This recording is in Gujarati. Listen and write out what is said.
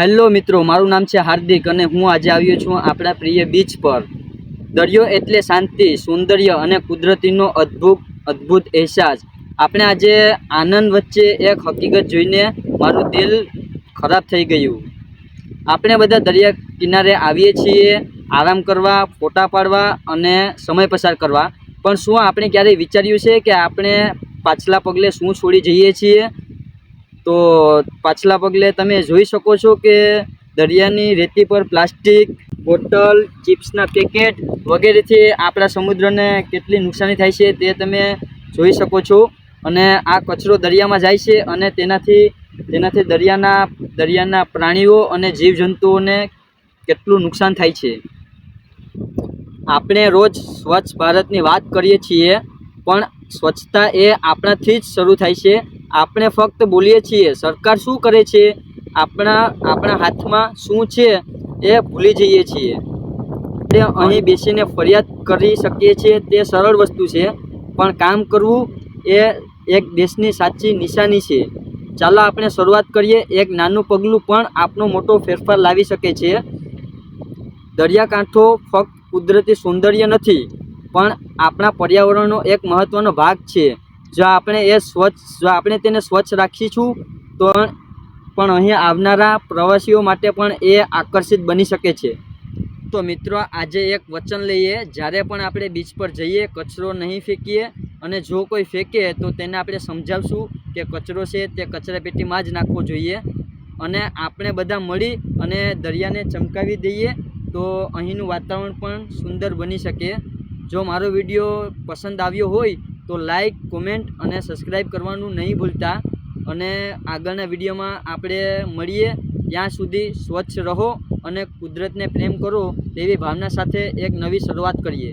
હેલો મિત્રો, મારું નામ છે હાર્દિક અને હું આજે આવ્યો છું આપણા પ્રિય બીચ પર. દરિયો એટલે શાંતિ, સૌંદર્ય અને કુદરતીનો અદ્ભુત અદ્ભુત અહેસાસ. આપણે આજે આનંદ વચ્ચે એક હકીકત જોઈને મારું દિલ ખરાબ થઈ ગયું. આપણે બધા દરિયા કિનારે આવીએ છીએ, આરામ કરવા, ફોટા પાડવા અને સમય પસાર કરવા. પણ શું આપણે ક્યારેય વિચાર્યું છે કે આપણે પાછલા પગલે શું છોડી જઈએ છીએ? તો પાછલા પગલે તમે જોઈ શકો છો કે દરિયાની રેતી પર પ્લાસ્ટિક, બોટલ, ચિપ્સના પેકેટ વગેરેથી આપણા સમુદ્રને કેટલી નુકસાની થાય છે તે તમે જોઈ શકો છો. અને આ કચરો દરિયામાં જાય છે અને તેનાથી તેનાથી દરિયાના દરિયાના પ્રાણીઓ અને જીવજંતુઓને કેટલું નુકસાન થાય છે. આપણે રોજ સ્વચ્છ ભારતની વાત કરીએ છીએ, પણ સ્વચ્છતા એ આપણાથી જ શરૂ થાય છે. આપણે ફક્ત બોલીએ છીએ, સરકાર શું કરે છે, આપણા આપણા હાથમાં શું છે એ ભૂલી જઈએ છીએ. આપણે અહીં બેસીને ફરિયાદ કરી શકીએ છીએ, તે સરળ વસ્તુ છે, પણ કામ કરવું એ એક દેશની સાચી નિશાની છે. ચાલો આપણે શરૂઆત કરીએ, એક નાનું પગલું પણ આપણો મોટો ફેરફાર લાવી શકે છે. દરિયાકાંઠો ફક્ત કુદરતી સૌંદર્ય નથી, પણ આપણા પર્યાવરણનો એક મહત્ત્વનો ભાગ છે. જો આપણે એ સ્વચ્છ, જો આપણે તેને સ્વચ્છ રાખીશું, તો પણ અહીં આવનારા પ્રવાસીઓ માટે પણ એ આકર્ષિત બની શકે છે. તો મિત્રો, આજે એક વચન લઈએ. જ્યારે પણ આપણે બીચ પર જઈએ, કચરો નહીં ફેંકીએ અને જો કોઈ ફેંકે, તો તેને આપણે સમજાવશું કે કચરો છે તે કચરાપેટીમાં જ નાખવો જોઈએ. અને આપણે બધા મળી અને દરિયાને ચમકાવી દઈએ, તો અહીંનું વાતાવરણ પણ સુંદર બની શકે. જો મારો વીડિયો પસંદ આવ્યો હોય તો લાઈક કોમેન્ટ અને સબસ્ક્રાઈબ કરવાનું નહીં ભૂલતા. અને આગળના વિડીયોમાં આપણે મળીએ. ત્યાં સુધી સ્વચ્છ રહો અને કુદરતને પ્રેમ કરો તેવી ભાવના સાથે એક નવી શરૂઆત કરીએ.